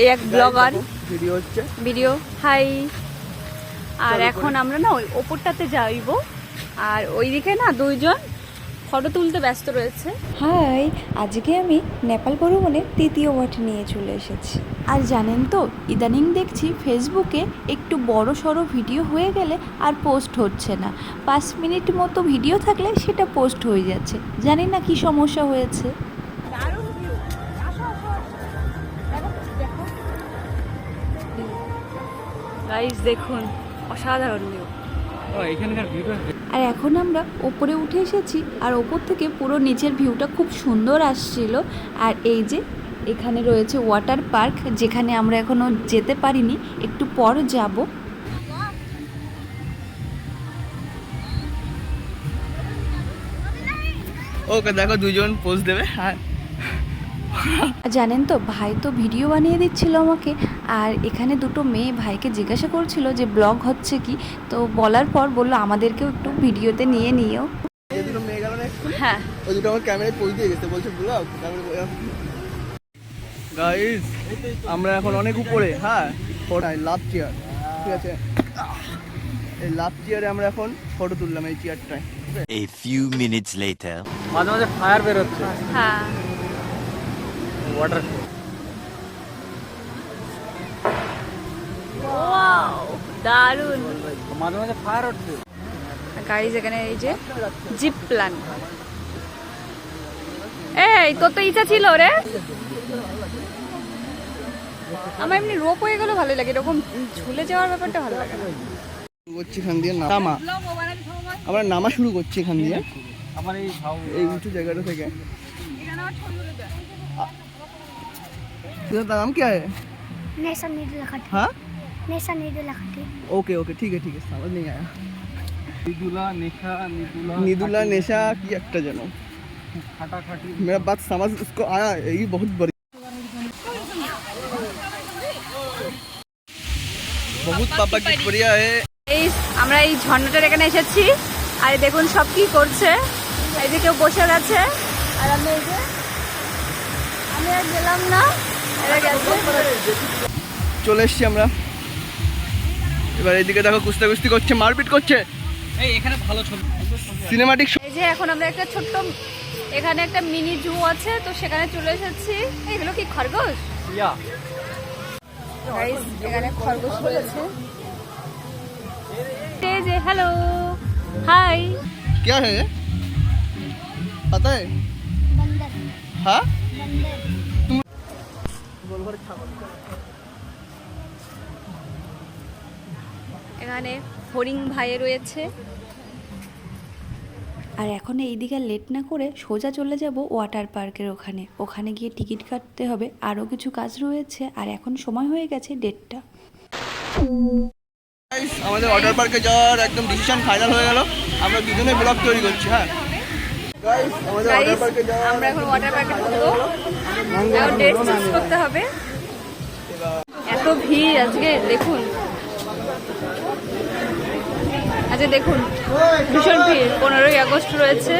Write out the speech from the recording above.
এই এক blogger video হচ্ছে। ভিডিও হাই আর এখন আমরা না ওই ওপরটাতে যাইব। আর ওইদিকে না দুইজন ফটো তুলতে ব্যস্ত রয়েছে। হাই আজকে আমি নেপাল ভ্রমণের তৃতীয় ওয়াট নিয়ে চলে এসেছি। আর জানেন তো ইদানিং দেখছি ফেসবুকে একটু বড় সড়ো ভিডিও হয়ে গেলে আর পোস্ট হচ্ছে না। পাঁচ মিনিট মতো ভিডিও থাকলে সেটা পোস্ট হয়ে যাচ্ছে। জানি না কি সমস্যা হয়েছে। গাইস দেখুন অসাধারণ ভিউ আর এখন আমরা ওপরে উঠে এসেছি আর ওপর থেকে পুরো নিচের ভিউটা খুব সুন্দর আসছিল। আর এই যে এখানে রয়েছে ওয়াটার পার্ক যেখানে আমরা এখনও যেতে পারিনি একটু পর যাব। ওকে দেখো দুজন পোজ দেবে। হ্যাঁ জানেন তো ভাই তো ভিডিও বানিয়ে দিচ্ছিল আমাকে আর এখানে দুটো মেয়ে ভাইকে জিজ্ঞাসা করছিল যে ব্লগ হচ্ছে কি তো বলার পর বলল আমাদেরকেও একটু ভিডিওতে নিয়ে নিও। দুটো মেয়ে গেল হ্যাঁ। ওই দুটো আমার ক্যামেরায় পোজ দিয়ে গেছে বলছে ব্লগ গাইস আমরা এখন অনেক উপরে হ্যাঁ? ফোটাই লাভ চেয়ার ঠিক আছে? এই লাভ চেয়ারে আমরা এখন ফটো তুললাম এই চেয়ারটায় A few minutes later. মাঝে মাঝে ফায়ার বেরোচ্ছে। হ্যাঁ। ওয়াটার মাঝে মাঝে ফায়ার হচ্ছে। গাইজ এখানে এই যে জিপ প্ল্যান এই তোর তো ইচ্ছা ছিল রে। আমার এমনি রোপ হয়ে গেলে ভালো লাগে এরকম ঝুলে যাওয়ার ব্যাপারটা ভালো লাগে করছি এখান দিয়ে নামা। আমরা নামা শুরু করছি এখান দিয়ে। আমার এই উঁচু জায়গাটা থেকে। तेरा नाम क्या है नेसा नीडल खटी हाँ नेसा नीडल खटी ओके ओके ठीक है ठीक है समझ नहीं आया নিদুলা নেশা নিদুলা निदुला नेशा की একটা যেন খাটাখাটি मेरा बात समझ उसको आया ये बहुत बड़ी बहुत पापा की बढ़िया है এই আমরা এই ঝর্ণাটার এখানে এসেছি আর এই দেখুন সব কি করছে এই যে কেউ বসে গেছে আর আমি এই যে আমি আর গেলাম না এরা গেছে চলে এসছি আমরা এবার এইদিকে দেখো কুস্তা কুস্তি করছে মারপিট করছে এই এখানে ভালো ছবি সিনেমাটিক এই যে এখন আমরা একটা ছোট্ট এখানে একটা মিনি জু আছে তো সেখানে চলে এসেছি এইগুলো কি খরগোশ ইয়া গাইস এখানে খরগোশ রয়েছে এই যে হ্যালো হাই क्या है पता है बंदर हाँ बंदर এখানে হরিং ভাই রয়েছে। আর এখন এই দিকে লেট না করে সোজা চলে যাব ওয়াটার পার্কের ওখানে। ওখানে গিয়ে টিকিট কাটতে হবে। আরও কিছু কাজ রয়েছে। আর এখন সময় হয়ে গেছে ডেটটা আমাদের ওয়াটার পার্কে যাওয়ার একদম ডিসিশন ফাইনাল হয়ে গেল। আমরা দুজনে ব্লগ তৈরি করছি হ্যাঁ। Guys, আমাদের ওয়াটার পার্কে যাওয়ার আমরা এখন ওয়াটার পার্কে ঢুকবো। এখন ডেট চুজ করতে হবে। এত ভিড় আজকে দেখুন। আচ্ছা দেখুন ভীষণ ভিড়। পনেরোই আগস্ট রয়েছে।